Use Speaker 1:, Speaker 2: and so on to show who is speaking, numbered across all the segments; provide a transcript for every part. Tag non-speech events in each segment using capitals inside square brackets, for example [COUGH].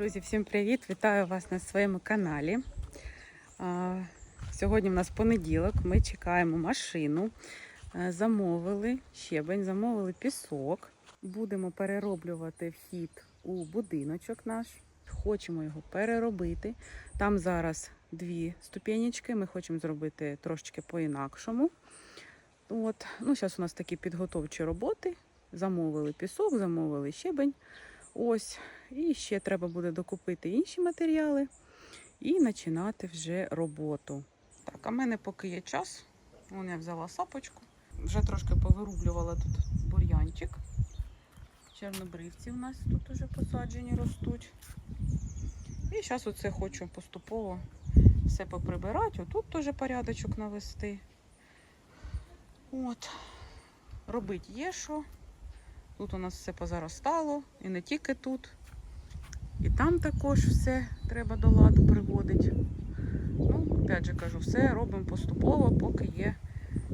Speaker 1: Друзі, всім привіт! Вітаю вас на своєму каналі. Сьогодні в нас понеділок. Ми чекаємо машину. Замовили щебень, замовили пісок. Будемо перероблювати вхід у будиночок наш. Хочемо його переробити. Там зараз дві ступенечки. Ми хочемо зробити трошечки по-інакшому. От. Ну, зараз у нас такі підготовчі роботи. Замовили пісок, замовили щебень. Ось. І ще треба буде докупити інші матеріали і починати вже роботу. Так, а в мене поки є час. Вон я взяла сапочку. Вже трошки повирублювала тут бур'янчик. Чорнобривці у нас тут уже посаджені ростуть. І зараз оце хочу поступово все поприбирати. Отут теж порядочок навести. От. Робити є що. Тут у нас все позаростало, і не тільки тут. І там також все треба до ладу приводити. Ну, опять же кажу, все робимо поступово, поки є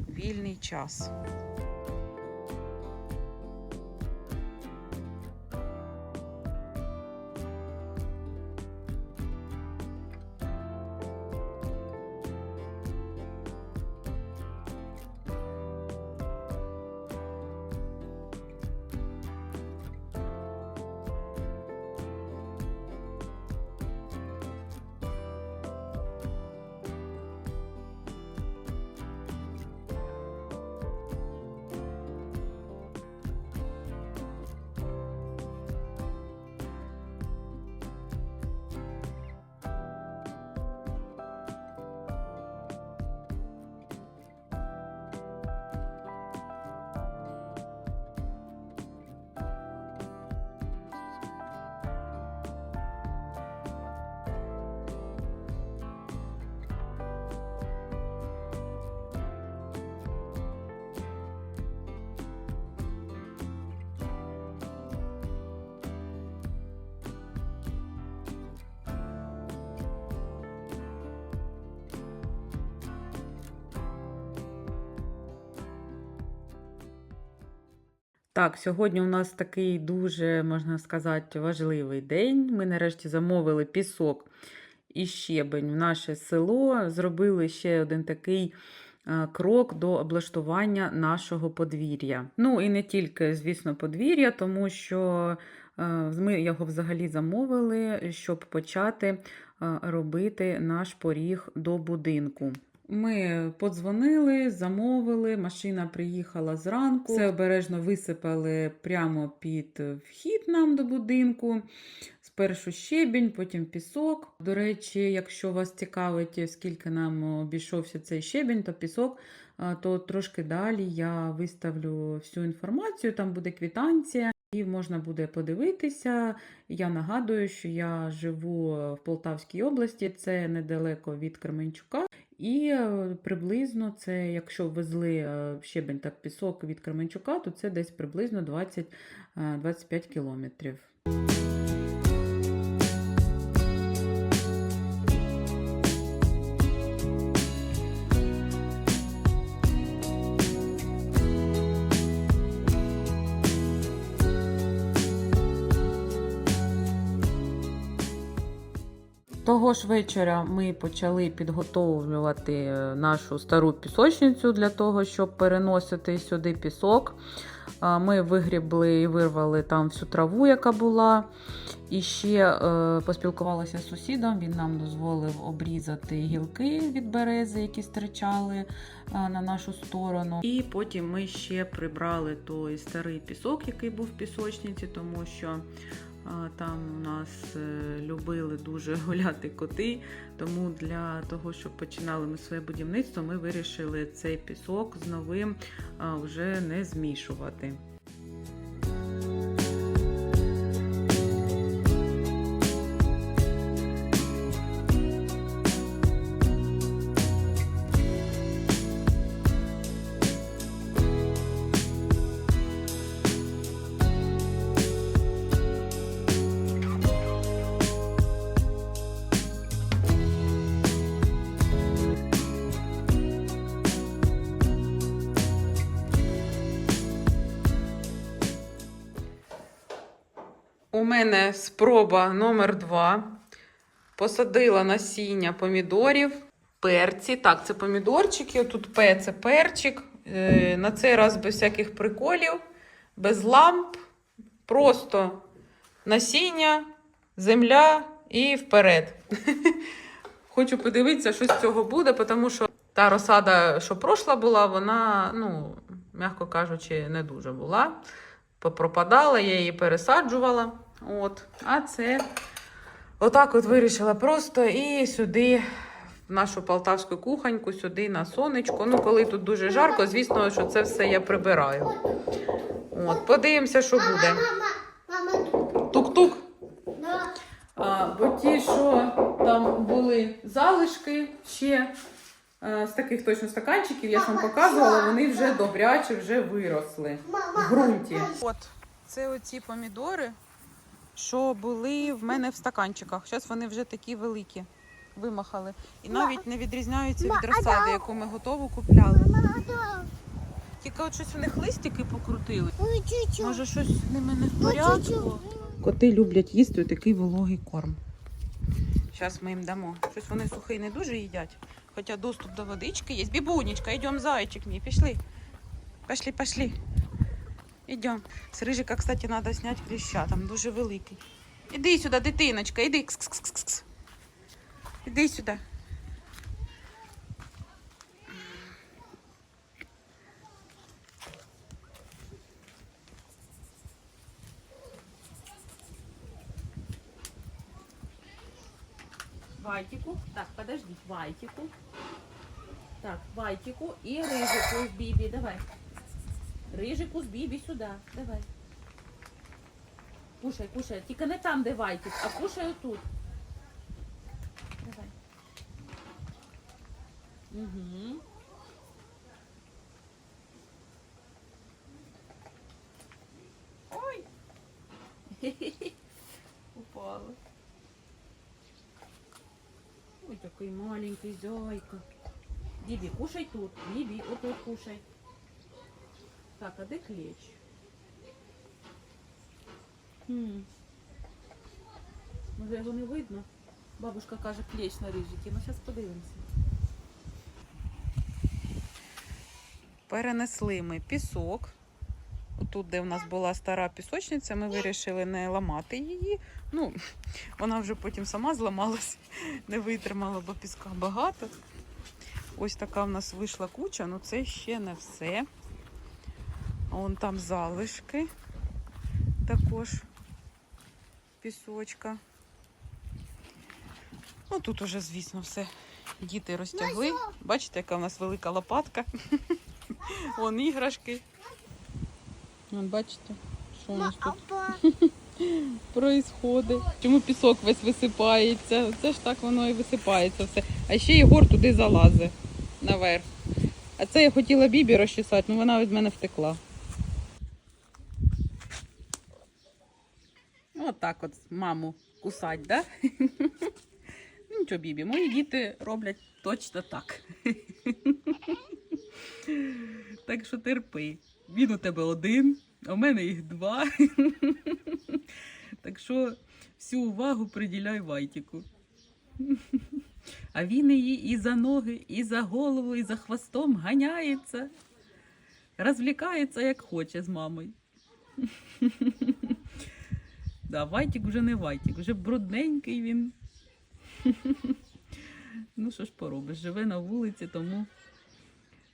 Speaker 1: вільний час. Так, сьогодні у нас такий дуже, можна сказати, важливий день. Ми нарешті замовили пісок і щебень в наше село. Зробили ще один такий е, крок до облаштування нашого подвір'я. Ну і не тільки, звісно, подвір'я, тому що е, ми його взагалі замовили, щоб почати е, робити наш поріг до будинку. Ми подзвонили, замовили, машина приїхала зранку. Все обережно висипали прямо під вхід нам до будинку. Спершу щебінь, потім пісок. До речі, якщо вас цікавить, скільки нам обійшовся цей щебінь, то пісок, то трошки далі я виставлю всю інформацію, там буде квітанція. І можна буде подивитися. Я нагадую, що я живу в Полтавській області, це недалеко від Кременчука. І е, приблизно це, якщо везли е, щебень та пісок від Кременчука, то це десь приблизно 20-25 кілометрів. Того ж вечора ми почали підготовлювати е, нашу стару пісочницю для того, щоб переносити сюди пісок. Ми вигрібли і вирвали там всю траву, яка була. І ще е, поспілкувалася з сусідом. Він нам дозволив обрізати гілки від берези, які стирчали е, на нашу сторону. І потім ми ще прибрали той старий пісок, який був в пісочниці, тому що. Там у нас е, любили дуже [LAUGHS] гуляти коти, тому для того, щоб починали ми своє будівництво, ми вирішили цей пісок з новим вже не змішувати. У мене спроба номер два. Посадила насіння помідорів, перці. Так, це помідорчики. Тут П це перчик. Е, На цей раз без всяких приколів, без ламп. Просто насіння, земля і вперед. [LAUGHS] Хочу подивитися, що з цього буде, тому що та розсада, що пройшла була, вона, ну, м'яко кажучи, не дуже була. Попропадала, я її пересаджувала. От. А це отак от вирішила просто і сюди, в нашу полтавську кухоньку, сюди на сонечко. Ну, коли тут дуже жарко, звісно, що це все я прибираю. От, подивимося, що буде.
Speaker 2: Мама, мама,
Speaker 1: Тук-тук. А, бо ті, що там були залишки ще е, з таких точно стаканчиків, я ж вам показувала, вони вже добряче вже виросли в ґрунті. От, це оці помідори, що були в мене в стаканчиках. Зараз вони вже такі великі, вимахали. І навіть не відрізняються від розсади, яку ми готову купляли. Тільки от щось у них листики покрутили. Може, щось з ними не в порядку. Коти люблять їсти такий вологий корм. Зараз ми їм дамо. Щось вони сухий не дуже їдять. Хоча доступ до водички є. Бібунечка, йдемо, зайчик мій, пішли. Пішли, пішли. Йдемо. З рижика, кстати, треба зняти кліща, там дуже великий. Іди сюди, дитиночка, іди. Кс-кс-кс-кс. Іди сюди.
Speaker 3: Вайтику. Так, подожди, Вайтику. Так, Вайтику и Рыжику с Биби. Давай. Рыжику с Биби сюда. Давай. Кушай, кушай. Тільки не там, де Вайтик, а кушай тут. Давай. Угу. Ой. [LAUGHS] Упала. Ой, такий маленький зайка. Бібі, кушай тут. Бібі, отут кушай. Так, а де кліч? Може його не видно? Бабушка каже кліч на рижики. Ну зараз подивимося.
Speaker 1: Перенесли ми пісок. Тут, де в нас була стара пісочниця, ми вирішили не ламати її. Ну, вона вже потім сама зламалась, не витримала, бо піска багато. Ось така в нас вийшла куча, ну це ще не все. А Вон там залишки також пісочка. Ну тут уже, звісно, все. Діти розтягли. Бачите, яка в нас велика лопатка. [LAUGHS] Вон іграшки. Вон, бачите, що у нас тут
Speaker 2: Апа. [LAUGHS]
Speaker 1: происходить. Чому пісок весь висипається? Це ж так воно і висипається все. А ще Єгор туди залазить наверх. А це я хотіла бібі розчесати, але вона від мене втекла. Отак от маму кусать, да? [LAUGHS] Ну, Нічого, бібі, мої діти роблять точно так. [LAUGHS] Так що терпи. Він у тебе один, а у мене їх два. [LAUGHS] Так що всю увагу приділяй Вайтіку. А він її і за ноги, і за голову, і за хвостом ганяється. Розвлікається як хоче з мамою. Да, Вайтік вже не Вайтік, вже брудненький він. [LAUGHS] Ну, що ж поробиш, живе на вулиці, тому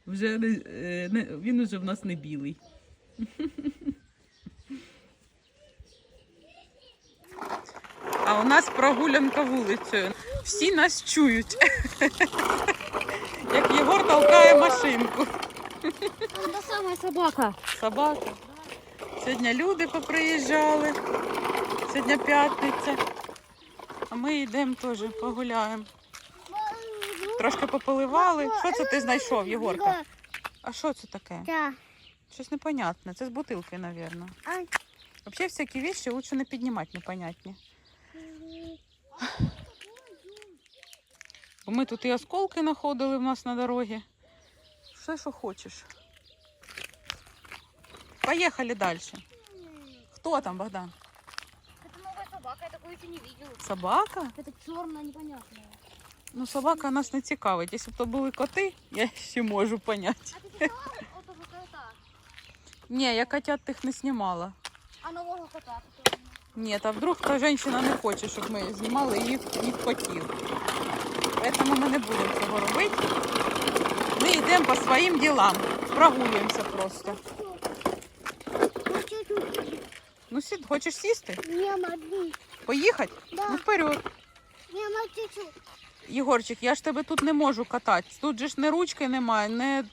Speaker 1: вже не, е, не, він уже в нас не білий. [LAUGHS] А у нас прогулянка вулицею. Всі нас чують. [LAUGHS] Як Єгор толкає машинку.
Speaker 2: Та сама собака.
Speaker 1: Собака. Сьогодні люди поприїжджали. Сьогодні п'ятниця. А ми йдемо теж погуляємо. Трошки пополивали. Що це ти знайшов, Єгорка? А що це таке?
Speaker 2: Да.
Speaker 1: Щось непонятне. Це з бутилки, мабуть. Взагалі всякі вещи лучше не піднімати непонятні. Ми тут і осколки знаходили в нас на дорогі. Все, що хочеш. Поїхали далі. Хто там, Богдан?
Speaker 2: еще не видел.
Speaker 1: Собака?
Speaker 2: Это черная непонятная.
Speaker 1: Ну, собака нас не цікавить. Якщо б то були коти, я ще можу поняти.
Speaker 2: А ты сняла вот этого кота?
Speaker 1: Ні, я котят тих не знімала.
Speaker 2: А нового кота? который?
Speaker 1: Ні, а вдруг та жінка не хоче, щоб ми знімали їх, їх котів. Тому ми не будемо цього робити. Ми йдемо по своїм ділам. Прогулюємося просто.
Speaker 2: Ну.
Speaker 1: Ну, сід, хочеш сісти?
Speaker 2: Не могу.
Speaker 1: Поїхати? Ну,
Speaker 2: Да,
Speaker 1: вперед.
Speaker 2: не могу.
Speaker 1: Єгорчик, я ж тебе тут не можу катати. Тут же ж не ручки немає, не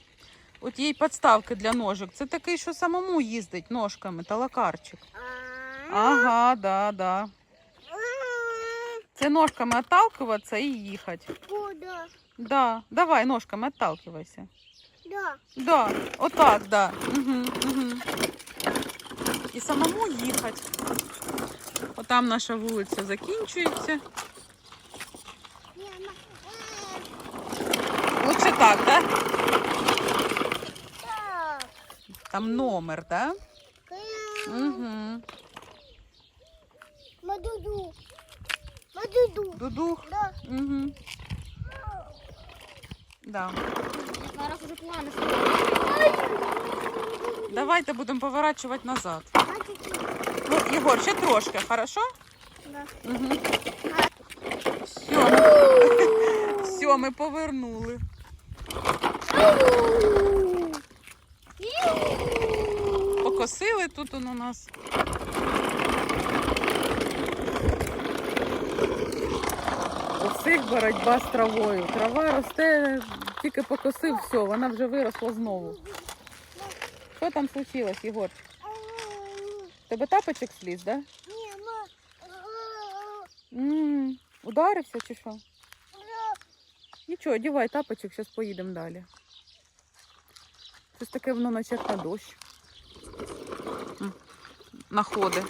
Speaker 1: от її підставки для ножок. Це такий, що самому їздить ножками, талакарчик. Ага, да, да. Це ножками отталкиватися і їхати.
Speaker 2: Куда?
Speaker 1: Да, давай ножками отталкивайся.
Speaker 2: Да.
Speaker 1: Да, отак, да. Угу, угу. І самому їхати. Отам наша вулиця закінчується. Лучше так, да?
Speaker 2: Так.
Speaker 1: Там номер, да?
Speaker 2: Угу. Мадуду. Мадуду.
Speaker 1: Дудух.
Speaker 2: Да.
Speaker 1: Угу. Да.
Speaker 2: Зараз уже планы
Speaker 1: Давайте будемо поворачувати назад. Ну, Єгор, ще трошки, хорошо?
Speaker 2: Да.
Speaker 1: Угу. Все. Все, ми повернули. Покосили тут он у нас. У всіх боротьба з травою. Трава росте, тільки покосив, все, вона вже виросла знову. Що там случилось, Єгор? Тебе тапочок сліз, да?
Speaker 2: Не, ма.
Speaker 1: м ударився чи що? Нічого, одівай тапочок, зараз поїдемо далі. Щось таке воно наче на дощ. М, Находи.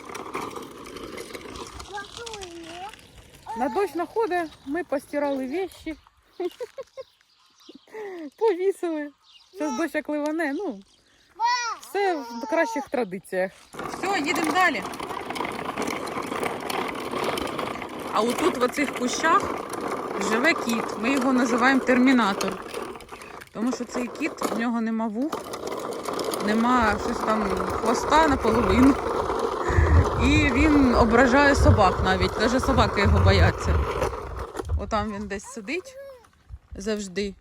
Speaker 1: На дощ находи ми постирали вещи. Повісили. Зараз дощ як ливане, ну. Все в кращих традиціях. Їдемо далі. А отут в оцих кущах живе кіт. Ми його називаємо термінатор. Тому що цей кіт, в нього нема вух, нема щось там хвоста наполовину. І він ображає собак навіть. Навіть собаки його бояться. Отам він десь сидить завжди.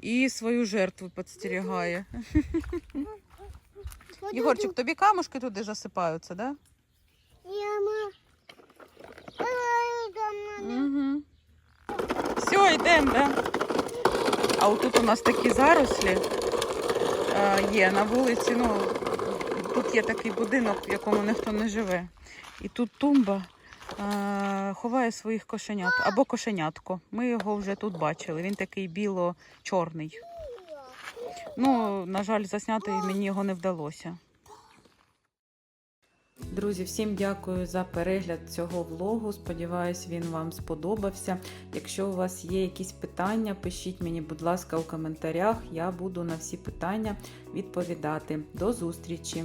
Speaker 1: І свою жертву підстерігає. [LAUGHS] Єгорчик, тобі камушки туди засипаються? Да?
Speaker 2: Яма.
Speaker 1: Угу. Все, йдемо, да? А отут у нас такі зарослі е, є на вулиці. Ну, тут є такий будинок, в якому ніхто не живе. І тут тумба е, ховає своїх кошенят або кошенятко. Ми його вже тут бачили. Він такий біло-чорний. Ну, на жаль, засняти мені його не вдалося. Друзі, всім дякую за перегляд цього влогу. Сподіваюсь, він вам сподобався. Якщо у вас є якісь питання, пишіть мені, будь ласка, у коментарях. Я буду на всі питання відповідати. До зустрічі!